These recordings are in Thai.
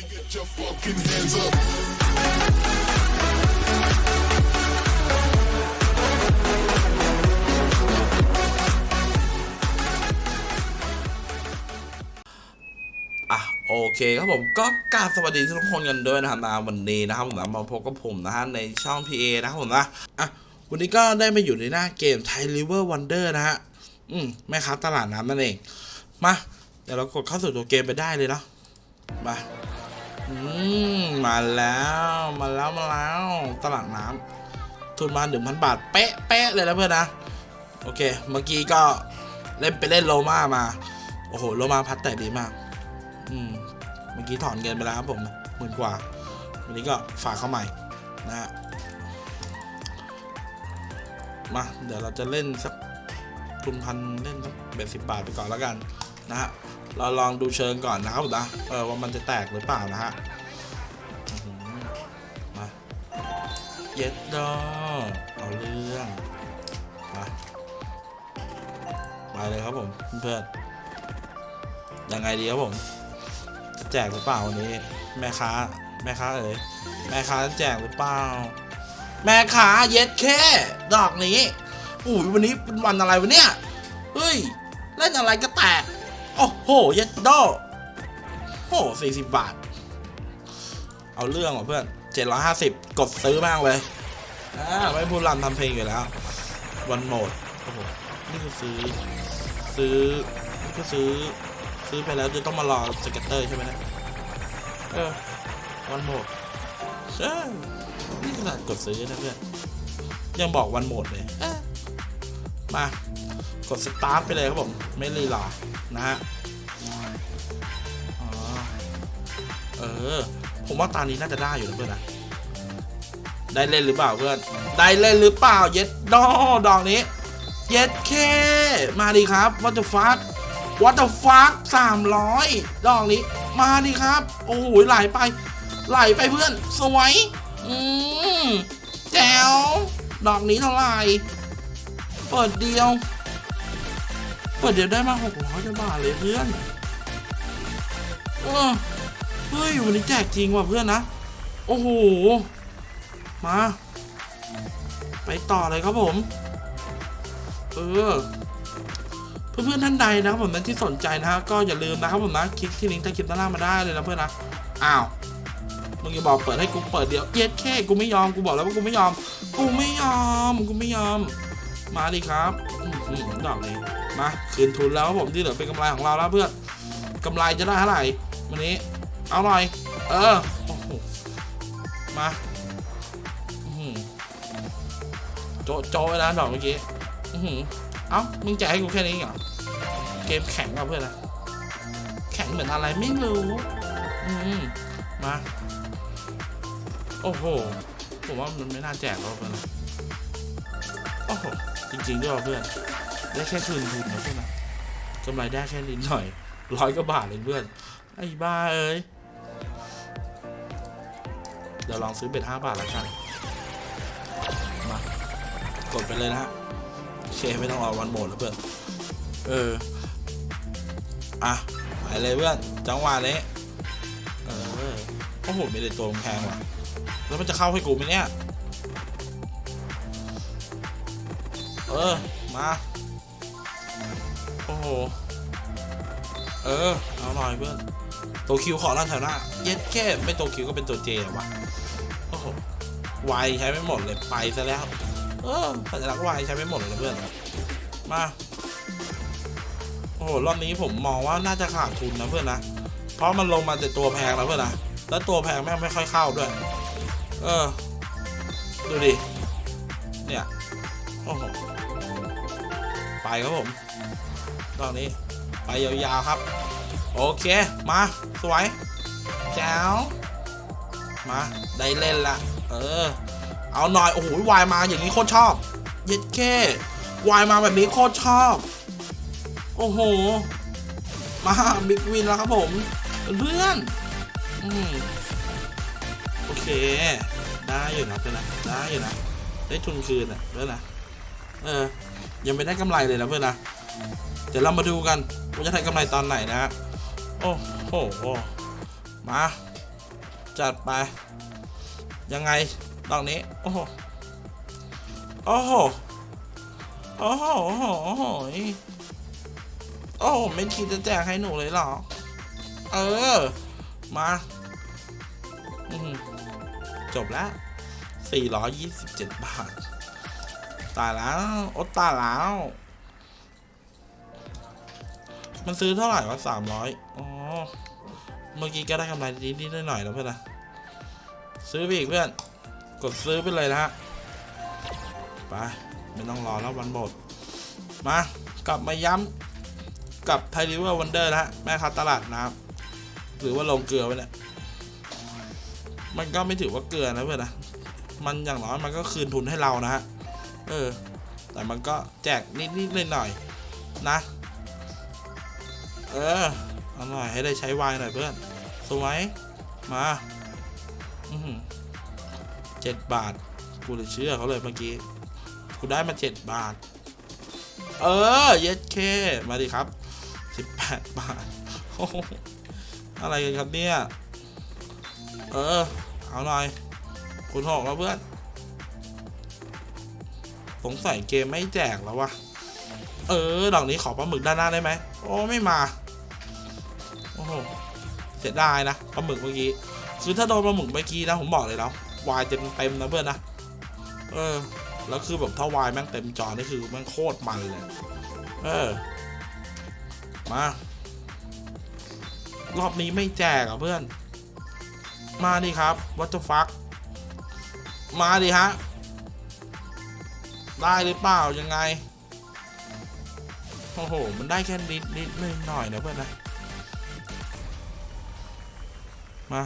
โอเคครับผมก็กราบสวัสดีทุกคนกันด้วยนะครับนะวันนี้นะครับผมนะมาพบกับผมนะฮะในช่อง PA นะครับผมนะอะวันนี้ก็ได้มาอยู่ในหน้าเกม Thai River Wonder นะฮะอืมแม่ค้าตลาดน้ำนั่นเอง มา เดี๋ยวเรากดเข้าสู่ตัวเกมไปได้เลยเนาะมา มาแล้วมาแล้วมาแล้ว ตลาดน้ำทุนมาหนึ่งพันบาท เป๊ะเป๊ะเลยนะเพื่อนนะ โอเค เมื่อกี้ก็เล่นไปเล่นโลมามา โอ้โห โลมาพัดแต่ดีมาก อืม เมื่อกี้ถอนเงินไปแล้วครับผมหมื่นกว่า วันนี้ก็ฝากเข้าใหม่นะฮะมา เดี๋ยวเราจะเล่นสักทุนพันเล่นสักเบ็ดสิบบาทไปก่อนแล้วกัน นะฮะเราลองดูเชิงก่อนนะครับนะเออว่ามันจะแตกหรือเปล่านะฮะมาเย็ดดอเอาเรื่องมาไปเลยครับผมเพื่อนยังไงดีครับผมจะแจกหรือเปล่าวันนี้ แม่ค้าแม่ค้าเอ๋ยแม่ค้าจะแจกหรือเปล่าแม่ค้าเย็ดแค่ดอกนี้อุ้ยวันนี้เป็นวันอะไรวะเนี่ยเฮ้ยเล่นอะไรก็แตก โอ้โหย็ดดอโอ้สี่สิบบาท เอาเรื่องว่ะเพื่อนเจ็ดร้อยห้าสิบกดซื้อมากเลยอ่าไม่พูดลำทำเพลงอยู่แล้ว วันโหมดโอ้โหนี่คือซื้อ ซื้อนี่ก็ซื้อ ซื้อไปแล้วจะต้องมารอสเก็ตเตอร์ใช่ไหมเนะเออวันโหมดเออนี่ขนาดกดซื้อนะเพื่อนยังบอกวันโหมดเลยมา กดสตาร์ทไปเลยครับผม ไม่รีรอนะฮะเออ ผมว่าตานี้น่าจะได้อยู่นะเพื่อนนะ ได้เล่นหรือเปล่าเพื่อน ได้เล่นหรือเปล่า เย็ดดอดอกนี้ เย็ดเค มาดีครับวัตถุฟักวัตถุฟักสามร้อยดอกนี้ มาดิครับ โอ้โหไหลไป ไหลไปเพื่อน สวย อืมแจ๋วดอกนี้เท่าไหร่ เปิดเดียว เปิดเดียวได้มาหกร้อยบาทเลยเพื่อนเออเฮ้ยวันนี้แจกจริงว่ะเพื่อนนะ โอ้โห มา ไปต่อเลยครับผม เออ เพื่อนๆท่านใดนะครับผมนั้นที่สนใจนะฮะก็อย่าลืมนะครับผมนะคลิกที่ลิงก์ใต้คลิปด้านล่างมาได้เลยนะเพื่อนนะอ้าวมึงจะบอกเปิดให้กูเปิดเดี๋ยวเย็ดแค่กูไม่ยอมกูบอกแล้วว่ากูไม่ยอม กูไม่ยอมกูไม่ยอม มาดิครับอืมอืมดอกนี้มาคืนทุนแล้วผมที่เหลือเป็นกำไรของเราแล้วเพื่อนกำไรจะได้เท่าไหร่วันนี้ เอาหน่อย เออโอ้โหมาโจะโจะไว้นะดอกเมื่อกี้เอ้ามึงแจกให้กูแค่นี้เหรอเกมแข็งกับเพื่อนนะแข็งเหมือนอะไรไม่รู้มาโอ้โหผมว่ามันไม่น่าแจกแล้วเพื่อนโอ้โห จริงๆด้วยเพื่อน ได้แค่คืนทุนนะเพื่อนนะกำไรได้แค่นิดหน่อยร้อยกว่าบาทเองเพื่อน ไอ้บ้าเอ้ย เดี๋ยวลองซื้อเบ็ดห้าบาทแล้วกัน มากดไปเลยนะฮะโอเคไม่ต้องรอวันหมดแล้วเพื่อน เออ อะไปเลยเพื่อน จังหวะนี้ เออโอ้โหไม่ได้ตัวแพงว่ะ แล้วมันจะเข้าให้กูไหมเนี่ย เออ มา โอ้โห เออ เอาหน่อยเพื่อนตัวคิวขอร้านแถวหน้า เย็ดแค่ไม่ตัวคิวก็เป็นตัวเจว่ะ โอ้โหไวใช้ไม่หมดเลย ไปซะแล้ว เออสัญลักษณ์วายใช้ไม่หมดเลยเพื่อน มา โอ้โห รอบนี้ผมมองว่าน่าจะขาดทุนนะเพื่อนนะ เพราะมันลงมาแต่ตัวแพงแล้วเพื่อนนะ แล้วตัวแพงแม่งไม่ค่อยเข้าด้วย เออ ดูดิ เนี่ย โอ้โห ครับผมตอนนี้ไปยาวๆครับ โอเค มาสวยแจ๋วมา ได้เล่นละ เออ เอาหน่อย โอ้โหวายมาอย่างนี้โคตรชอบ เย็ดแค่วายมาแบบนี้โคตรชอบ โอ้โห มาบิ๊กวินแล้วครับผมเพื่อนอืมโอเค ได้อยู่นะเพื่อนนะได้อยู่นะได้ทุนคืนอะเพื่อนนะเออ ยังไม่ได้กำไรเลยนะเพื่อนนะ เดี๋ยวเรามาดูกันว่าจะได้กำไรตอนไหนนะฮะโอ้โหมา จัดไป ยังไงดอกนี้ โอ้โห โอ้โห โอ้โห โอ้โห โอ้โหโอ้โหไม่คิดจะแจกให้หนูเลยเหรอ เออ มาอื้อหือจบแล้ว427 บาท ตายแล้วอ๊ตายแล้ว มันซื้อเท่าไหร่วะสามร้อยอ๋อ เมื่อกี้ก็ได้กำไรนิดๆหน่อยๆแล้วเพื่อนนะ ซื้อไปอีกเพื่อน กดซื้อไปเลยนะฮะ ไป ไม่ต้องรอแล้ววันบดมา กลับมาย้ำกับไทริเวอร์วันเดอร์นะฮะ แม่ค้าตลาดน้ำหรือว่าลงเกลือไปเนี่ยมันก็ไม่ถือว่าเกลือนะเพื่อนนะ มันอย่างน้อยมันก็คืนทุนให้เรานะฮะ เออ แต่มันก็แจกนิดๆหน่อยๆนะ เออเอาหน่อยให้ได้ใช้วายหน่อยเพื่อน สวย มาอือหือเจ็ดบาท กูเลยเชื่อเขาเลยเมื่อกี้ กูได้มาเจ็ดบาท เออ เย็ดเค มาดิครับสิบแปดบาทโอ้โหอะไรกันครับเนี่ย เออ เอาหน่อย คุณหกแล้วเพื่อน สงสัยเกมไม่แจกแล้ววะเออดอกนี้ขอปลาหมึกด้านหน้าได้ไหมโอ้ไม่มาโอ้โหเสียดายนะปลาหมึกเมื่อกี้คือถ้าโดนปลาหมึกเมื่อกี้นะผมบอกเลยแล้ววายเต็มเต็มนะเพื่อนนะเออ แล้วคือแบบถ้าวายแม่งเต็มจอนี่คือแม่งโคตรมันเลยเออมารอบนี้ไม่แจกอะเพื่อน มาดิครับวัตถุฟัก มาดิฮะ ได้หรือเปล่ายังไง โอ้โห มันได้แค่นิดนิดหน่อยหน่อยนะเพื่อนนะ มา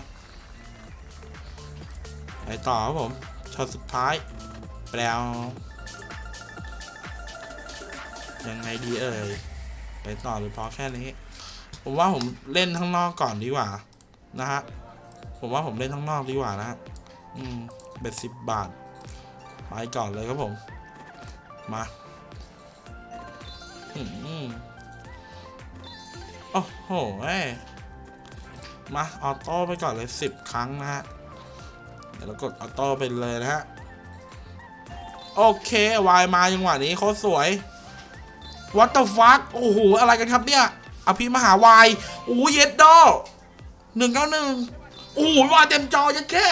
ไปต่อครับผมช็อตสุดท้ายแปลวยังไงดีเอ่ยไปต่อหรือพอแค่นี้ ผมว่าผมเล่นข้างนอกก่อนดีกว่า นะฮะ ผมว่าผมเล่นข้างนอกดีกว่านะฮะ อืมเบ็ดสิบบาท ไปก่อนเลยครับผม มาอืมโอ้โหเอ้ยมาออโต้ไปก่อนเลยสิบครั้งนะฮะ เดี๋ยวเรากดออโต้ไปเลยนะฮะ โอเควายมาจังหวะนี้โคตรสวย What the fuck โอ้โห อะไรกันครับเนี่ย อภิมหาวายโอ้เย็ดดอหนึ่งเก้าหนึ่งโอ้โหวายเต็มจอยัดแค่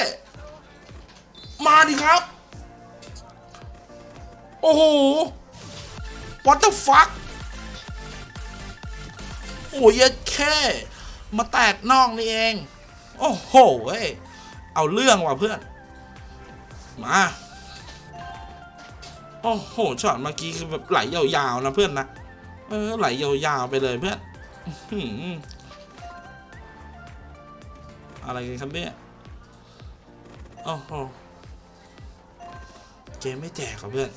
มาดิครับ โอ้โห What the fuck โอ้ยแค่ มาแตกนอกนี่เอง โอ้โหเว้ยเอาเรื่องว่ะเพื่อน มา โอ้โหช็อตเมื่อกี้คือแบบไหลยาวๆนะเพื่อนนะ เออไหลยาวๆไปเลยเพื่อนอื้อหืออะไรกันครับเนี่ยโอ้โหเกมไม่แจกครับเพื่อน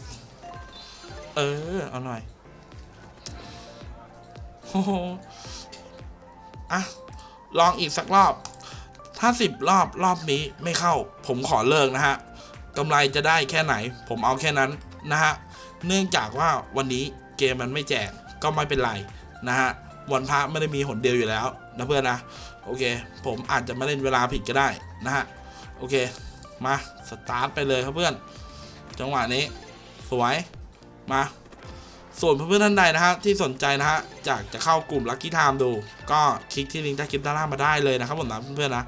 เออ เอาหน่อยโอ้โหอะ ลองอีกสักรอบ ถ้าสิบรอบรอบนี้ไม่เข้า ผมขอเลิกนะฮะกำไรจะได้แค่ไหน ผมเอาแค่นั้นนะฮะ เนื่องจากว่าวันนี้เกมมันไม่แจกก็ไม่เป็นไรนะฮะ วันพระไม่ได้มีหนเดียวอยู่แล้วนะเพื่อนนะ โอเค ผมอาจจะไม่เล่นเวลาผิดก็ได้นะฮะ โอเค มา สตาร์ทไปเลยครับเพื่อน จังหวะนี้ สวย มา ส่วนเพื่อนๆท่านใดนะฮะที่สนใจนะฮะจากจะเข้ากลุ่ม Lucky Time ดู ก็คลิกที่ลิงก์ใต้คลิปด้านล่างมาได้เลยนะครับผมนะเพื่อนๆนะ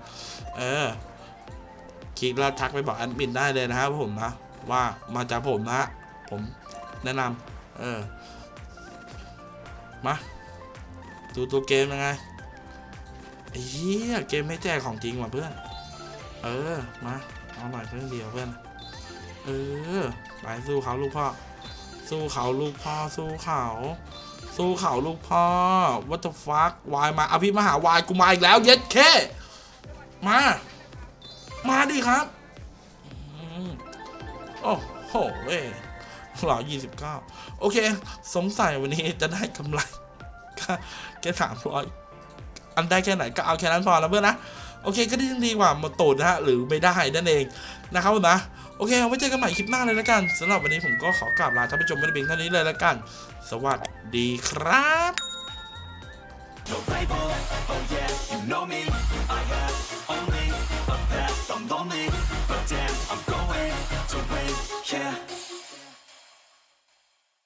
เออ คลิกแล้วทักไปบอกแอดมินได้เลยนะครับผมนะ ว่ามาจากผมนะฮะผมแนะนำเออ มา ดูตัวเกมยังไงเหี้ยเกมไม่แจกของจริงว่ะเพื่อน เออ มา เอาหน่อยเพื่อนเดียวเพื่อน เออ ไปสู้เขาลูกพ่อ สู้เขาลูกพ่อสู้เขาสู้เขาลูกพ่อ what the fuck วายมาอภิมหาวายกูมาอีกแล้ว เย็ดเคมา มาดิครับโอ้โหเว้ยหล่อยี่สิบเก้าโอเค สงสัยวันนี้จะได้กำไรแค่สามร้อยอันได้แค่ไหนก็เอาแค่นั้นพอแล้วเพื่อนนะ โอเคก็ดีดีกว่ามดตูดนะฮะ หรือไม่ได้นั่นเองนะครับนะ โอเคเอาไว้เจอกันใหม่คลิปหน้าเลยละกันสำหรับวันนี้ผมก็ขอกราบลาท่านผู้ชมไว้ในเพียงเท่านี้เลยละกัน สวัสดีครับ Yeah.